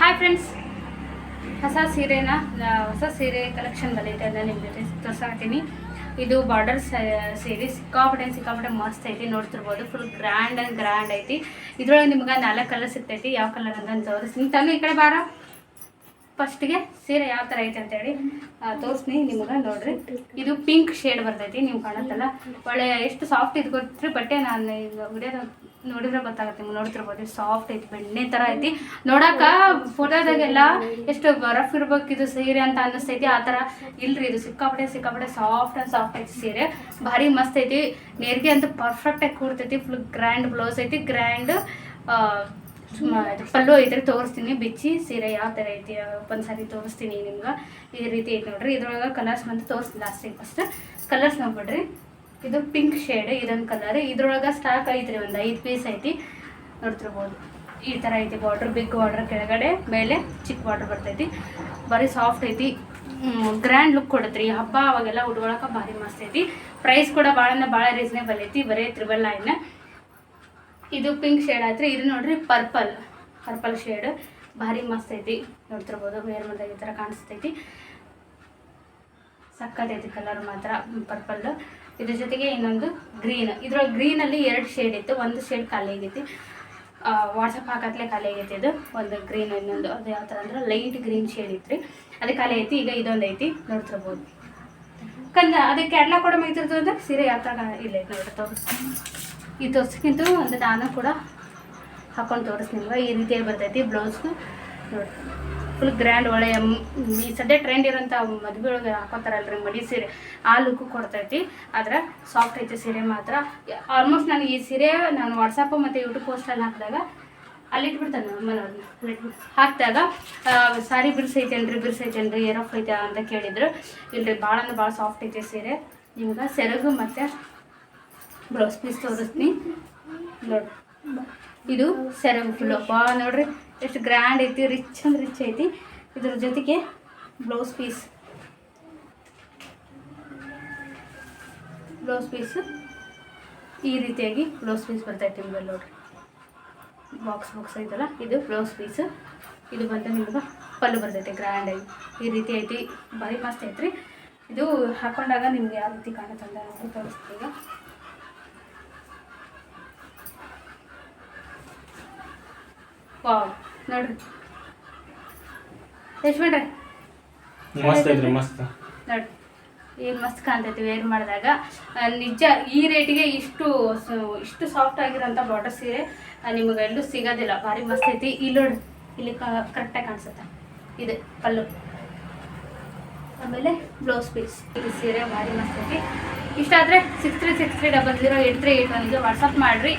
Hi friends ಹೊಸ ಸೀರೆನ ಆ, ಹೊಸ ಸೀರೆ ಕಲೆಕ್ಷನ್ ಬಂದೈತೆ ಅದನ್ನ ನಿಮ್ಮ ಜೊತೆ ತೋರ್ಸಾಕತ್ತೀನಿ. ಇದು ಬಾರ್ಡರ್ ಸೀರೆ ಸಿಕ್ಕಾಪಟ್ಟೆ ಸಿಕ್ಕಾಪಟ್ಟೆ ಮಸ್ತ್ ಐತಿ ನೋಡ್ತಿರ್ಬೋದು. ಫುಲ್ ಗ್ರ್ಯಾಂಡ್ ಆ್ಯಂಡ್ ಗ್ರ್ಯಾಂಡ್ ಐತಿ. ಇದ್ರೊಳಗೆ ನಿಮ್ಗೆ ನಾಲ್ಕು ಕಲರ್ ಸಿಗ್ತೈತಿ. ಯಾವ ಕಲರ್ ಅಂತ ತೋರಿಸ್ತೀನಿ ತಾನು ಈ ಕಡೆ ಬಾರ. ಫಸ್ಟ್ಗೆ ಸೀರೆ ಯಾವ ಥರ ಐತೆ ಅಂತೇಳಿ ತೋರಿಸ್ತೀನಿ ನಿಮ್ಗೆ ನೋಡ್ರಿ. ಇದು ಪಿಂಕ್ ಶೇಡ್ ಬರ್ತೈತಿ, ನೀವು ಕಾಣತ್ತಲ್ಲ. ಒಳ್ಳೆ ಎಷ್ಟು ಸಾಫ್ಟ್ ಇದು ಗೊತ್ತ್ರಿ, ಬಟ್ಟೆ ನಾನು ಈಗ ನೋಡಿದ್ರೆ ಗೊತ್ತಾಗುತ್ತೆ ನಿಮ್ಗೆ ನೋಡ್ತಿರ್ಬೋದು. ಸಾಫ್ಟ್ ಐತಿ, ಬೆಣ್ಣೆ ಥರ ಐತಿ. ನೋಡಾಕ ಫೋಟೋದಾಗೆಲ್ಲ ಎಷ್ಟು ರಫ್ ಇರ್ಬೇಕು ಇದು ಸೀರೆ ಅಂತ ಅನ್ನಿಸ್ತೈತಿ, ಆ ಥರ ಇಲ್ರಿ ಇದು. ಸಿಕ್ಕಾಪಟ್ಟೆ ಸಿಕ್ಕಾಪಟ್ಟೆ ಸಾಫ್ಟ್ ಆ್ಯಂಡ್ ಸಾಫ್ಟ್ ಐತಿ ಸೀರೆ. ಭಾರಿ ಮಸ್ತ್ ಐತಿ. ನೇರಿಗೆ ಅಂತೂ ಪರ್ಫೆಕ್ಟಾಗಿ ಕೂಡ್ತೈತಿ ಫುಲ್ ಗ್ರ್ಯಾಂಡ್ ಬ್ಲೌಸ್ ಐತಿ ಗ್ರ್ಯಾಂಡ್ ಇದು ಪಲ್ಲು ಐತ್ರಿ ತೋರಿಸ್ತೀನಿ. ಬಿಚ್ಚಿ, ಸೀರೆ ಯಾವ ಥರ ಐತಿ, ಒಂದು ಸಾರಿ ತೋರಿಸ್ತೀನಿ ನಿಮ್ಗೆ. ಈ ರೀತಿ ಐತಿ ನೋಡ್ರಿ. ಇದ್ರೊಳಗೆ ಕಲರ್ಸ್ ಬಂದು ತೋರಿಸ್ತೀನಿ ಲಾಸ್ಟಿಗೆ ಫಸ್ಟ್ ಕಲರ್ಸ್ ನೋಡ್ಬಿಡ್ರಿ. ಇದು ಪಿಂಕ್ ಶೇಡ್ ಇದೊಂದು ಕಲರ್ ಇದ್ರೊಳಗೆ ಸ್ಟಾಕ್ ಐತ್ರಿ, ಒಂದು ಐದು ಪೀಸ್ ಐತಿ. ನೋಡ್ತಿರ್ಬೋದು. ಈ ಥರ ಐತಿ ಬಾರ್ಡ್ರ್ ಬಿಗ್ ಬಾರ್ಡ್ರ್ ಕೆಳಗಡೆ, ಮೇಲೆ ಚಿಕ್ಕ ಬಾರ್ಡ್ರ್ ಬರ್ತೈತಿ. ಭಾರಿ ಸಾಫ್ಟ್ ಐತಿ. ಗ್ರ್ಯಾಂಡ್ ಲುಕ್ ಕೊಡುತ್ತೆ ರೀ ಹಬ್ಬ ಅವಾಗೆಲ್ಲ ಉಟ್ಕೊಳಕ್ಕೆ ಭಾರಿ ಮಸ್ತ್ ಐತಿ. ಪ್ರೈಸ್ ಕೂಡ ಭಾಳ ಭಾಳ ರೀಸನೇಬಲ್ ಐತಿ. ಬರೀ ತ್ರಿಬಲ್ ನೈನ್ ಇದು ಪಿಂಕ್ ಶೇಡ್ ಆಯ್ತು ಇದು ನೋಡ್ರಿ ಪರ್ಪಲ್ ಪರ್ಪಲ್ ಶೇಡ್ ಭಾರಿ ಮಸ್ತ್ ಐತಿ. ನೋಡ್ತಿರ್ಬೋದು ವೇರ್ ಮಾಡಿದಾಗ ಈ ಥರ ಕಾಣಿಸ್ತೈತಿ. ಸಕ್ಕತ್ತೈತಿ ಕಲರ್ ಮಾತ್ರ ಪರ್ಪಲ್ ಇದ್ರ ಜೊತೆಗೆ ಇನ್ನೊಂದು ಗ್ರೀನ್ ಇದ್ರೊಳಗೆ ಗ್ರೀನಲ್ಲಿ ಎರಡು ಶೇಡ್ ಇತ್ತು. ಒಂದು ಶೇಡ್ ಖಾಲಿ ಆಗೈತಿ. ವಾಟ್ಸಪ್ ಹಾಕತ್ಲೆ ಖಾಲಿ ಆಗೈತಿ ಇದು. ಒಂದು ಗ್ರೀನ್ ಇನ್ನೊಂದು ಅದು ಯಾವ ಥರ ಅಂದ್ರೆ ಲೈಟ್ ಗ್ರೀನ್ ಶೇಡ್ ಇತ್ತು ರೀ ಅದು ಖಾಲಿ ಐತಿ. ಈಗ ಇದೊಂದು ಐತಿ. ನೋಡ್ತಿರ್ಬೋದು. ಕಂದ, ಅದಕ್ಕೆ ಕ್ಯಾಟ್ಲಾ ಕೂಡ ಮುಗಿತಿರ್ತದೆ ಅಂದ್ರೆ ಸೀರೆ ಯಾವ ಥರ ಇಲ್ಲ ನೋಡ್ತಾ ನೋಡ್ರಿ ಈ ತೋರ್ಸಕ್ಕಿಂತ ಒಂದು ನಾನು ಕೂಡ ಹಾಕೊಂಡು ತೋರಿಸ್ ನಿಮ್ಗೆ ಈ ರೀತಿಯಾಗಿ ಬರ್ತೈತಿ ಬ್ಲೌಸ್ನು ನೋಡಿ. ಫುಲ್ ಗ್ರ್ಯಾಂಡ್ ಒಳ್ಳೆ ಈ ಸದ್ಯ ಟ್ರೆಂಡ್ ಇರೋಂಥ ಮದುವೆ ಒಳಗೆ ಹಾಕೋತಾರಲ್ರಿ ಮಡಿ ಸೀರೆ. ಆ ಲುಕ್ಕು ಕೊಡ್ತೈತಿ. ಆದ್ರೆ ಸಾಫ್ಟ್ ಐತಿ ಸೀರೆ ಮಾತ್ರ. ಆಲ್ಮೋಸ್ಟ್ ನಾನು ಈ ಸೀರೆ ನಾನು ವಾಟ್ಸಪ್ಪು ಮತ್ತು ಯೂಟ್ಯೂಬ್ ಪೋಸ್ಟಲ್ಲಿ ಹಾಕಿದಾಗ ಅಲ್ಲಿ ಇಟ್ಬಿಡ್ತಾನೆ ಮನೋರ್ನ ಅಲ್ಲಿ ಇಟ್ಬಿಟ್ಟು ಹಾಕಿದಾಗ ಸಾರಿ ಬಿರ್ಸೈತೇನ್ರಿ ಬಿರ್ಸೈತೇನ್ರಿ ಏರಫ್ ಐತೆ ಅಂತ ಕೇಳಿದ್ರು. ಇಲ್ರಿ ಭಾಳ ಅಂದ್ರೆ ಭಾಳ ಸಾಫ್ಟ್ ಐತೆ ಸೀರೆ. ನಿಮ್ಗೆ ಸೆರಗು ಮತ್ತು ಬ್ಲೌಸ್ ಪೀಸ್ ತೋರಿಸ್ತೀನಿ. ನೋಡಿ. ಇದು ಸೆರಗು ಬಾ ನೋಡ್ರಿ. ಎಷ್ಟು ಗ್ರ್ಯಾಂಡ್ ಐತಿ ರಿಚ್ ಅಂದ್ರೆ ರಿಚ್ ಐತಿ. ಇದ್ರ ಜೊತೆಗೆ ಬ್ಲೌಸ್ ಪೀಸ್. Blouse piece. ಈ ರೀತಿಯಾಗಿ ಬ್ಲೌಸ್ ಪೀಸ್ ಬರ್ತೈತಿ ನಿಮ್ಗೆ ನೋಡ್ರಿ. ಬಾಕ್ಸ್ ಬಾಕ್ಸ್ ಐತಲ್ಲ, ಇದು ಬ್ಲೌಸ್ ಪೀಸ್. ಇದು ಬಂದು ನಿಮ್ಗೆ ಪಲ್ಲು ಬರ್ತೈತೆ ಗ್ರ್ಯಾಂಡ್ ಆಗಿ. ಈ ರೀತಿ ಐತಿ, ಭಾರಿ ಮಸ್ತ್ ಐತ್ರಿ. ಇದು ಹಾಕೊಂಡಾಗ ನಿಮ್ಗೆ ಯಾವ ರೀತಿ ಕಾಣುತ್ತೆ ಅಂತ ನಾನು ತೋರಿಸ್ತೀನಿ ಈಗ ವಾವ್ ನೋಡ್ರಿ ಮಸ್ತ್ ಐತ್ರಿ ಮಸ್ತ್. ನೋಡಿ. ಏನು ಮಸ್ತ್ ಕಾಣ್ತೈತಿ ವೇರ್ ಮಾಡಿದಾಗ. ನಿಜ ಈ ರೇಟಿಗೆ ಇಷ್ಟು ಇಷ್ಟು ಸಾಫ್ಟ್ ಆಗಿರೋಂಥ ಬಾರ್ಡರ್ ಸೀರೆ ನಿಮ್ಗೆ ನಿಮಗೆ ಎಲ್ಲೂ ಸಿಗೋದಿಲ್ಲ. ಭಾರಿ ಮಸ್ತ್ ಐತಿ. ಇಲ್ಲಿ ನೋಡ್ರಿ ಇಲ್ಲಿ ಕರೆಕ್ಟಾಗಿ ಕಾಣಿಸುತ್ತೆ. ಇದೆ ಪಲ್ಲು. ಆಮೇಲೆ ಬ್ಲೌಸ್ ಪೀಸ್ ಇದು ಸೀರೆ ಭಾರಿ ಮಸ್ತ್ ಐತಿ. ಇಷ್ಟ ಆದರೆ six three six three double zero eight three eight ಒನ್ಗೆ WhatsApp ಮಾಡಿರಿ.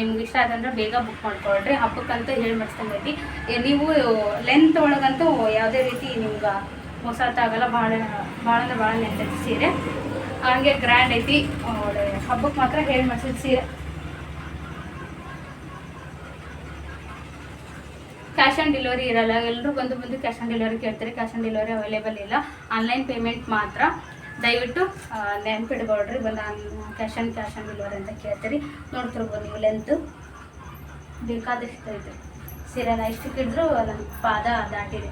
ನಿಮ್ಗೆ ಇಷ್ಟ ಆದಂದ್ರೆ ಬೇಗ ಬುಕ್ ಮಾಡ್ಕೊಳ್ರಿ. ಹಬ್ಬಕ್ಕಂತೂ ಹೇಳಿ ಮಾಡಿಸ್ಕೊಂಡೈತಿ ನೀವು ಲೆಂತ್ ಒಳಗಂತೂ ಯಾವುದೇ ರೀತಿ ನಿಮ್ಗೆ ಮೋಸ ಆಗಲ್ಲ ಭಾಳ ಭಾಳ ಅಂದ್ರೆ ಭಾಳ ಲೆಂತ್ ಐತಿ ಸೀರೆ. ಹಂಗೆ ಗ್ರ್ಯಾಂಡ್ ಐತಿ. ಹಬ್ಬಕ್ಕೆ ಮಾತ್ರ ಹೇಳಿ ಮಾಡಿಸಿದ ಸೀರೆ. ಕ್ಯಾಶ್ ಆನ್ ಡೆಲಿವರಿ ಇರಲ್ಲ. ಎಲ್ಲರೂ ಬಂದು ಬಂದು ಕ್ಯಾಶ್ ಆನ್ ಡೆಲಿವರಿ ಕೇಳ್ತಾರೆ. ಕ್ಯಾಶ್ ಆನ್ ಡೆಲಿವರಿ ಅವೈಲೇಬಲ್ ಇಲ್ಲ. ಆನ್ಲೈನ್ ಪೇಮೆಂಟ್ ಮಾತ್ರ. ದಯವಿಟ್ಟು ನೆನ್ಪಿಡ್ಕೊಳ್ರಿ ಬಂದು cash on cash on delivery ಅಂತ ಕೇಳ್ತೀರಿ. ನೋಡ್ತಿರ್ಬೋದು ನೀವು ಲೆಂತು ಬೇಕಾದಷ್ಟು ಐತೆ ಸೀರೆನ ಎಷ್ಟು ಕಿಡಿದ್ರು ನನ್ನ ಪಾದ ದಾಟಿದೆ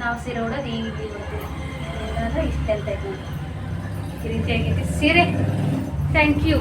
ನಾವು ಸೀರೆ ಉಡೋದು ಈಗ ರೀತಿ ಉಡ್ತೀವಿ. ಅಂದರೆ ಇಷ್ಟ ಅಂತ ಐತೆ. ನೋಡಿ ಈ ರೀತಿಯಾಗಿದೆ ಸೀರೆ ಥ್ಯಾಂಕ್ ಯು